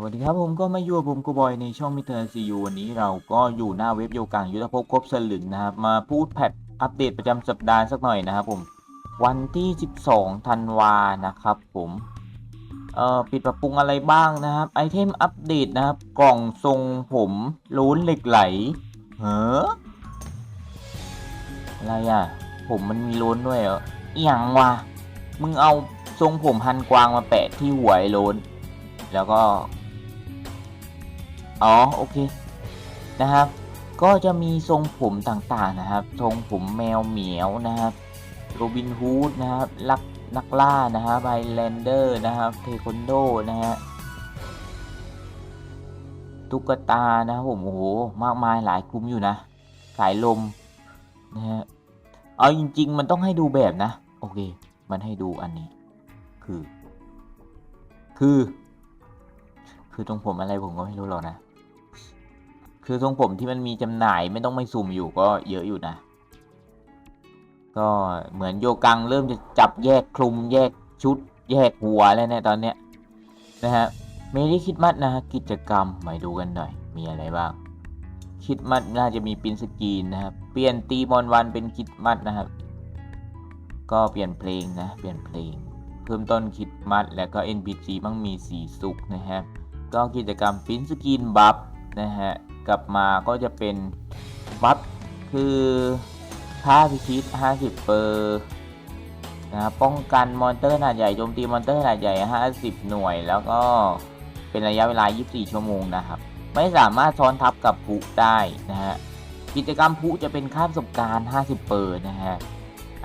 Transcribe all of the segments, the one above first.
สวัสดีครับผมก็มาอยู่ผมกูบอยในช่องมิเตอร์ซียูวันนี้เราก็อยู่หน้าเว็บโยกังยุทธภพครบสลึงนะครับ มาพูดแพทอัปเดตประจำสัปดาห์สักหน่อยนะครับผมวันที่ 12ธันวานะครับผมเอ่อปิดปรับปรุงอะไรบ้างนะครับ ไอเทมอัปเดตนะครับ กล่องทรงผมล้นเหล็กไหลเฮ้ออะไรอะ ผมมันมีล้นด้วยเหรออหย่างวะมึงเอาทรงผมฮันกวางมาแปะที่หัวไอ้ล้นแล้วก็ อ๋อโอเคนะครับ ก็จะมีทรงผมต่างๆนะครับ ทรงผมแมวเหมียวนะครับโรบินฮูดนะครับลักนักล่านะครับไบแลนเดอร์นะครับเทควันโดนะฮะตุ๊กตานะครับผมโอ้โหมากมายหลายกลุ่มอยู่นะ สายลมนะฮะเอาจริง ๆ มันต้องให้ดูแบบนะ โอเค มันให้ดูอันนี้ คือ คือ คือทรงผมอะไรผมก็ไม่รู้หรอกนะ คือทรงผมที่มันมีจำหน่ายไม่ต้องไม่ซุ่มอยู่ก็เยอะอยู่นะ ก็เหมือนโยกังเริ่มจะจับแยกคลุมแยกชุด แยกหัวแล้วเนี่ยตอนเนี้ยนะฮะเมรี่คิดมัดนะฮะกิจกรรมมาดูกันหน่อย มีอะไรบ้าง คิดมัดน่าจะมีปินสกรีนนะครับ เปลี่ยนตีมอนวันเป็นคิดมัดนะครับ ก็เปลี่ยนเพลงนะ เปลี่ยนเพลง เพิ่มต้นคิดมัดแล้วก็ NPC บ้างมีสีสุกนะฮะก็กิจกรรมปินสกรีนบัฟนะฮะ กลับมาก็จะเป็นบัฟคือค่าพิชิต 50 เปอร์นะครับป้องกันมอนเตอร์ขนาดใหญ่โจมตีมอนเตอร์ขนาดใหญ่ 50 หน่วย แล้วก็เป็นระยะเวลา 24 ชั่วโมงนะครับ ไม่สามารถซ้อนทับกับพุได้นะฮะกิจกรรมพุจะเป็นค่าประสบการณ์ 50 เปอร์นะฮะ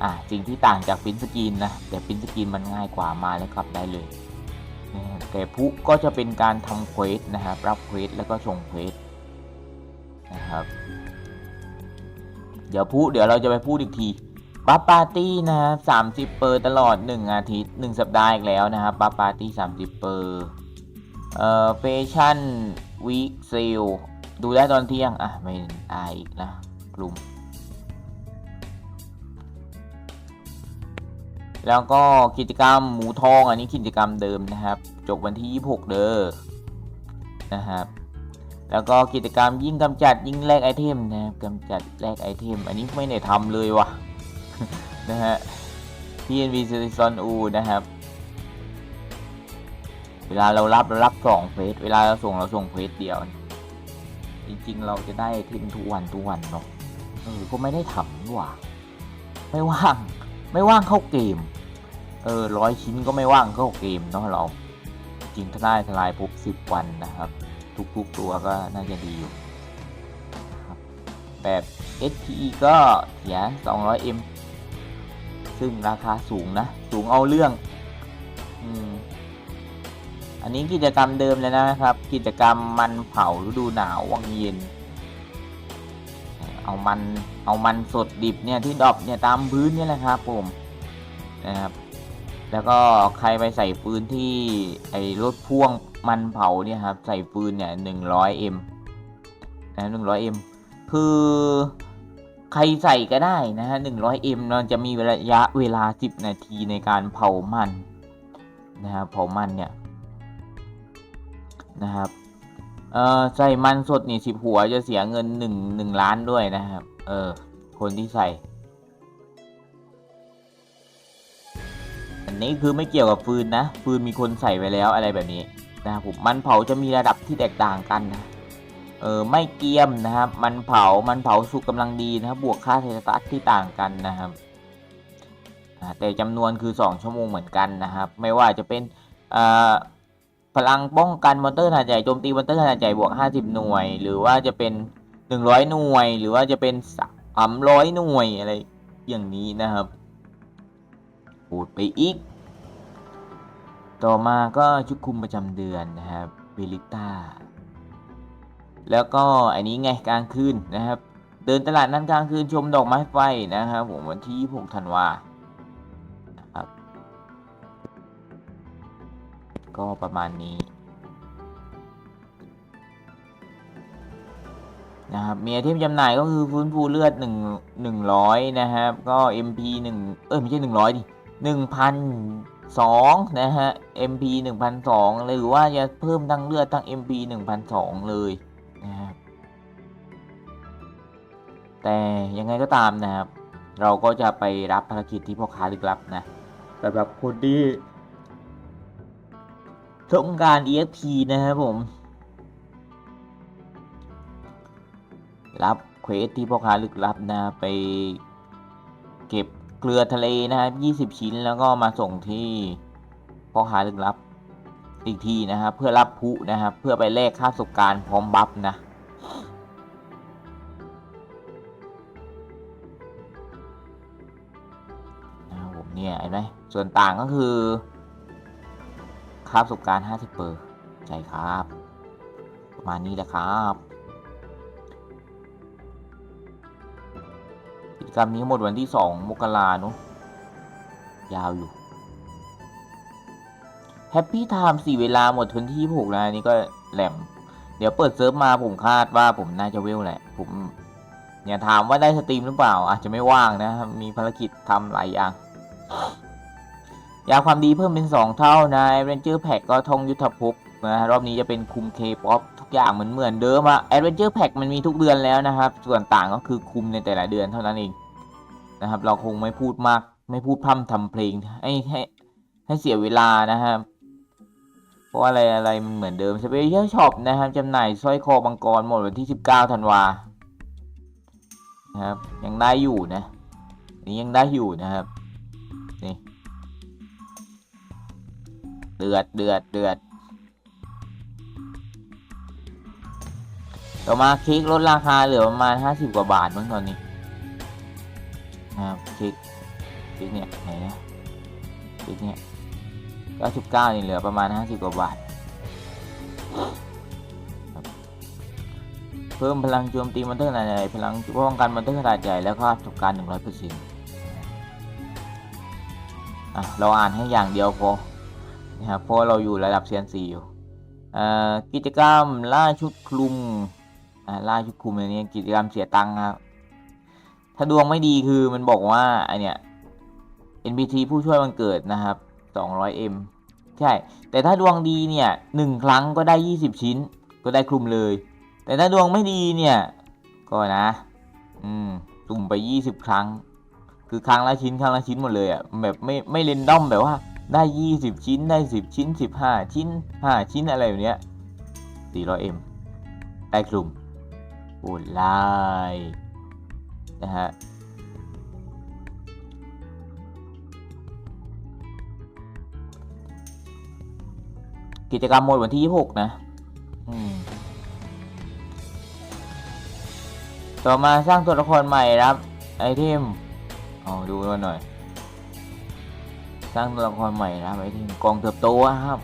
อะสิ่งที่ต่างจากปรินสกรีนนะแต่ปรินสกรีนมันง่ายกว่ามาแล้วกลับได้เลยแต่พุก็จะเป็นการทำเควสนะครับรับเควสแล้วก็ส่งเควส นะครับ เดี๋ยวพุเดี๋ยวเราจะไปพูดอีกทีบัฟปาร์ตี้นะครับสามสิบเปอร์ตลอดหนึ่งอาทิตย์หนึ่งสัปดาห์อีกแล้วนะครับบัฟปาร์ตี้สามสิบเปอร์เอ่อเฟชั่นวีคเซลดูได้ตอนเที่ยง อะ ไม่ได้อีกนะกลุ่ม แล้วก็กิจกรรมหมูทองอันนี้กิจกรรมเดิมนะครับ จบวันที่ 26 เด้อนะครับ แล้วก็กิจกรรมยิ่งกำจัดยิ่งแลกไอเทมนะครับกำจัดแลกไอเทม อันนี้ไม่ได้ทำเลยวะนะฮะ PNV Season U นะครับ เวลาเรารับเรารับสองเฟสเวลาเราส่งเราส่งเฟสเดียว จริงๆ เราจะได้ไอเทมทุกวันทุกวันเนาะเออก็ไม่ได้ทำนี่หว่าไม่ว่าง ไม่ว่างเข้าเกม เออร้อยชิ้นก็ไม่ว่างเข้าเกมเนาะเรา จริงถ้าได้ทลายปุ๊บสิบวันนะครับ ทุกๆตัวก็น่าจะดีอยู่แบบ SPE ก็เสีย 200M ซึ่งราคาสูงนะ สูงเอาเรื่องอืมอันนี้กิจกรรมเดิมเลยนะครับ กิจกรรมมันเผาฤดูหนาววังเย็น เอามันเอามันสดดิบเนี่ยที่ดอปเนี่ยตามพื้นนี่แหละครับผมนะครับ แล้วก็ใครไปใส่ฟืนที่ไอ้รถพ่วง มันเผาเนี่ยครับใส่ฟืนเนี่ยหนึ่งร้อยเอ็มนะหนึ่งร้อยเอ็มคือใครใส่ก็ได้นะฮะหนึ่งร้อยเอ็มมันจะมีระยะเวลาสิบนาทีในการเผามันนะครับเผามันเนี่ยนะครับเออใส่มันสดนี่สิบหัวจะเสียเงินหนึ่งหนึ่งล้านด้วยนะครับ เออคนที่ใส่ อันนี้คือไม่เกี่ยวกับฟืนนะ ฟืนมีคนใส่ไว้แล้วอะไรแบบนี้ นะครับผมมันเผาจะมีระดับที่แตกต่างกันนะเออไม่เกรียมนะครับ มันเผามันเผาสุกกำลังดีนะครับ บวกค่าเทสตัสที่ต่างกันนะครับแต่จำนวนคือ 2 ชั่วโมงเหมือนกันนะครับ ไม่ว่าจะเป็นพลังป้องกันมอนเตอร์ขนาดใหญ่โจมตีมอนเตอร์ขนาดใหญ่บวก 50 หน่วย หรือว่าจะเป็น 100 หน่วย หรือว่าจะเป็น300 หน่วยอะไรอย่างนี้นะครับพูดไปอีก ต่อมาก็ชุดคุมประจำเดือนนะครับเบลิต้าแล้วก็อันนี้ไงกลางคืนนะครับ เดินตลาดนั้นกลางคืนชมดอกไม้ไฟนะครับผมวันที่ 26 ธันวาครับ ก็ประมาณนี้นะครับมีไอเทมจำหน่ายก็คือฟื้นฟูเลือด 1 100 นะครับ ก็ MP 1เออไม่ใช่ 100 ดิ 1,000 2นะฮะ MP 1,002หรือว่าจะเพิ่มทั้งเลือดทั้ง MP 1,002เลยนะครับแต่ยังไงก็ตามนะครับ เราก็จะไปรับภารกิจที่พ่อค้าลึกลับนะสำหรับคนที่ต้องการ EXP นะครับผม รับเควสที่พ่อค้าลึกลับนะไปเก็บ เกลือทะเลนะครับ20 ชิ้นแล้วก็มาส่งที่พ่อค้าลึกลับอีกทีนะครับ เพื่อรับพุนะครับ เพื่อไปแลกค่าประสบการณ์พร้อมบัฟนะ นะครับผมเนี่ยเห็นไหมส่วนต่างก็คือ ค่าประสบการณ์50เปอร์ใช่ครับ ประมาณนี้แหละครับ จกรรมนี้หมดวันที่2มกราเนอะยาวอยู่แฮปปี้ไทม์สี่เวลาหมดวันที่6แล้วนนี้ก็แหลม เดี๋ยวเปิดเซิร์ฟมาผมคาดว่าผมน่าจะเวลแหละ ผมอย่าถามว่าได้สตรีมหรือเปล่า อาจจะไม่ว่างนะ มีภารกิจทำหลายอย่าง ยาความดีเพิ่มเป็น 2 เท่านะ Adventure Pack ก็ท่องยุทธภพนะรอบนี้จะเป็นคุม K-POP ทุกอย่างเหมือนเหมือนเดิมอะ Adventure Pack มันมีทุกเดือนแล้วนะครับ ส่วนต่างก็คือคุมในแต่ละเดือนเท่านั้นเอง นะครับ เราคงไม่พูดมาก ไม่พูดพร่ำทำเพลงให้ให้ให้เสียเวลานะครับ เพราะอะไรอะไรมันเหมือนเดิม Special Shop นะครับจำหน่ายสร้อยคอบังกรหมดวันที่ 19ธันวานะครับ ยังได้อยู่นะนี้ยังได้อยู่นะครับนี่เดือดเดือดเดือดต่อมาคลิกลดราคาเหลือประมาณ 50 กว่าบาทเมั้งตอนนี้ นะครับคลิกคลิกเนี่ยไหนนะคลิกเนี่ย99นี่เหลือประมาณ 50 กว่าบาทเพิ่มพลังโจมตีมอนเตอร์ขนาดใหญ่พลังป้องกันมอนเตอร์ขนาดใหญ่แล้วก็ประสบการณ์100%อะเราอ่านให้อย่างเดียวพอนะครับเพราะเราอยู่ระดับเซียนซีอยู่กิจกรรมล่าชุดคลุมล่าชุดคลุมอันนี้กิจกรรมเสียตังค์ครับ ถ้าดวงไม่ดีคือมันบอกว่าไอเนี้ย NPT ผู้ช่วยวันเกิดนะครับ 200M ใช่ แต่ถ้าดวงดีเนี่ยหนึ่งครั้งก็ได้ 20 ชิ้น ก็ได้คลุมเลย แต่ถ้าดวงไม่ดีเนี่ย ก็นะ อืมสุ่มไป 20 ครั้ง คือครั้งละชิ้นครั้งละชิ้นหมดเลยอะ่ะ แบบไม่ไม่เรนดอมแบบว่าได้ 20 ชิ้นได้ 10 ชิ้น 15 ชิ้น 5 ชิ้นอะไรแบบเนี้ย 400M ได้กลุ่มโอ้ไลน์ นะฮะกิจกรรมหมดวันที่ 26 นะอืมต่อมาสร้างตัวละครใหม่ครับ ไอเทมเอาดูกันหน่อย สร้างตัวละครใหม่นะครับไอทีมกองเติบโตครับ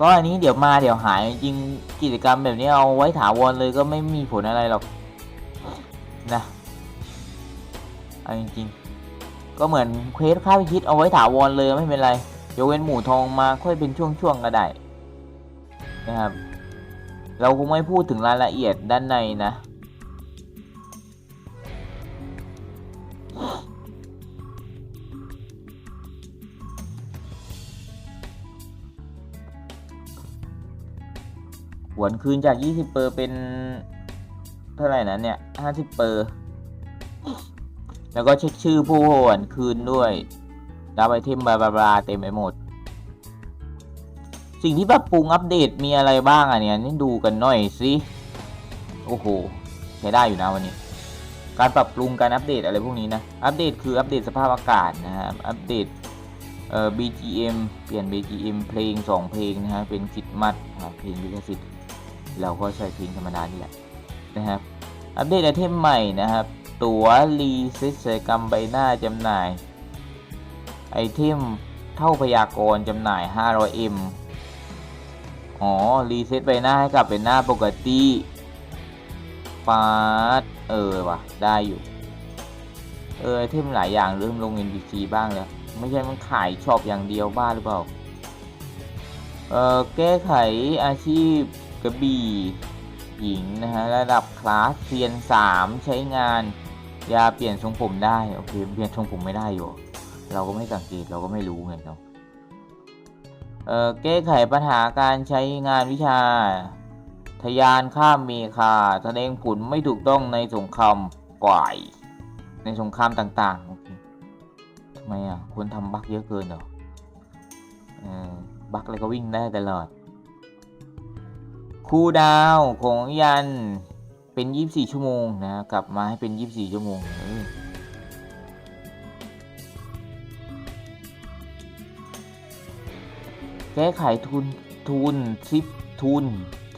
ก็อันนี้เดี๋ยวมาเดี๋ยวหายจริงๆกิจกรรมแบบนี้เอาไว้ถาวรเลยก็ไม่มีผลอะไรหรอก นะเอาจริงๆ ก็เหมือนเควสค่าพิชิตเอาไว้ถาวรเลยไม่เป็นไรยกเว้นหมูทองมาค่อยเป็นช่วงๆก็ได้นะครับ เราคงไม่พูดถึงรายละเอียดด้านในนะ หวนคืนจาก 20เปอร์เป็น เท่าไหร่นั้นเนี่ย50เปอร์ แล้วก็เช็คชื่อผู้หวนคืนด้วยรับไอเทมบลาบลาบาเต็มไปหมด สิ่งที่ปรับปรุงอัปเดตมีอะไรบ้างอะเนี่ยนี่ดูกันหน่อยสิโอ้โหใช้ได้อยู่นะวันนี้ การปรับปรุงการอัปเดตอะไรพวกนี้นะ อัปเดตคืออัปเดตสภาพอากาศนะครับ อัปเดตเอ่อ BGM เปลี่ยน BGM เพลง 2 เพลงนะฮะเป็นกิจมัดเพลงลิขสิทธิ์เราก็ใช้เพลงธรรมดานี่แหละ นะครับ อัปเดตไอเทมใหม่นะครับ ตั๋วรีเซ็ตกรรมใบหน้าจำหน่าย ไอเทมเท่าพยากรจำหน่าย 500M อ๋อ รีเซ็ตใบหน้าให้กลับเป็นหน้าปกติฟาดเออว่ะ ได้อยู่ เออไอเทมหลายอย่างเริ่มลง NPC บ้างแล้ว ไม่ใช่มันขายชอปอย่างเดียวบ้าหรือเปล่า เออแก้ไขอาชีพกระบี่ หญิงนะฮะระดับคลาสเซียน3 ใช้งานยาเปลี่ยนทรงผมได้โอเคเปลี่ยนทรงผมไม่ได้อยู่ เราก็ไม่สังเกตเราก็ไม่รู้ไงเนาะเอ่อแก้ไขปัญหาการใช้งานวิชา ทยานข้ามเมคาแสดงผลไม่ถูกต้องในสงครามก่าย ในสงครามต่างๆโอเคทำไมอะคนทำบักเยอะเกินเหรอเออบักอะไรก็วิ่งได้ตลอด คูดาวของยันเป็น 24 ชั่วโมงนะกลับมาให้เป็น 24 ชั่วโมงแก้ไขทุนทุนทิปทุน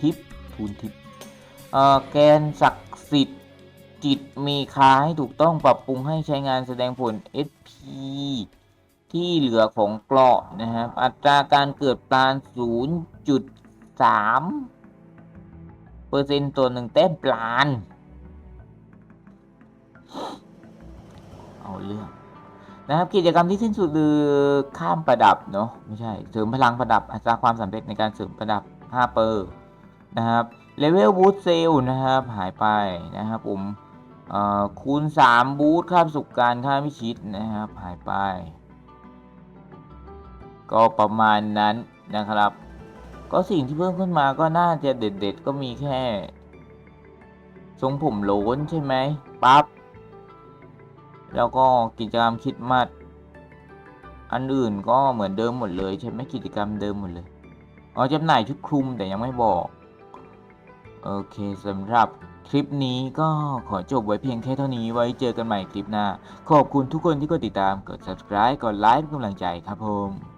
ทิปทุนทิปเออแกนศักดิ์สิทธิ์จิตมีค่าให้ถูกต้องปรับปรุงให้ใช้งานแสดงผล SP ที่เหลือของเกราะนะครับ อัตราการเกิดปาน 0.3 อร์เซ็นต์ตัวหนึ่งแต้มปลาน เอาเรื่องนะครับกิจกรรมที่สิ้นสุดคือข้ามประดับเนาะไม่ใช่เสริมพลังประดับอัตราความสำเร็จในการเสริมประดับ 5 เปอร์นะครับเลเวลบูทเซลนะครับ หายไปนะครับผมคูณ 3 บูทค่าประสบการณ์ค่าพิชิตนะครับ หายไป ก็ประมาณนั้นนะครับ ก็สิ่งที่เพิ่มขึ้นมาก็น่าจะเด็ดๆ ก็มีแค่ ทรงผมโล้นใช่ไหมปั๊บ แล้วก็กิจกรรมคริดมัด อันอื่นก็เหมือนเดิมหมดเลยใช่ไหมกิจกรรมเดิมหมดเลยอ๋อจำหน่ายชุดคลุมแต่ยังไม่บอก โอเคสำหรับคลิปนี้ก็ขอจบไว้เพียงแค่เท่านี้ไว้เจอกันใหม่คลิปหน้า ขอบคุณทุกคนที่กดติดตาม กด subscribe กดไลค์เป็นกำลังใจครับผม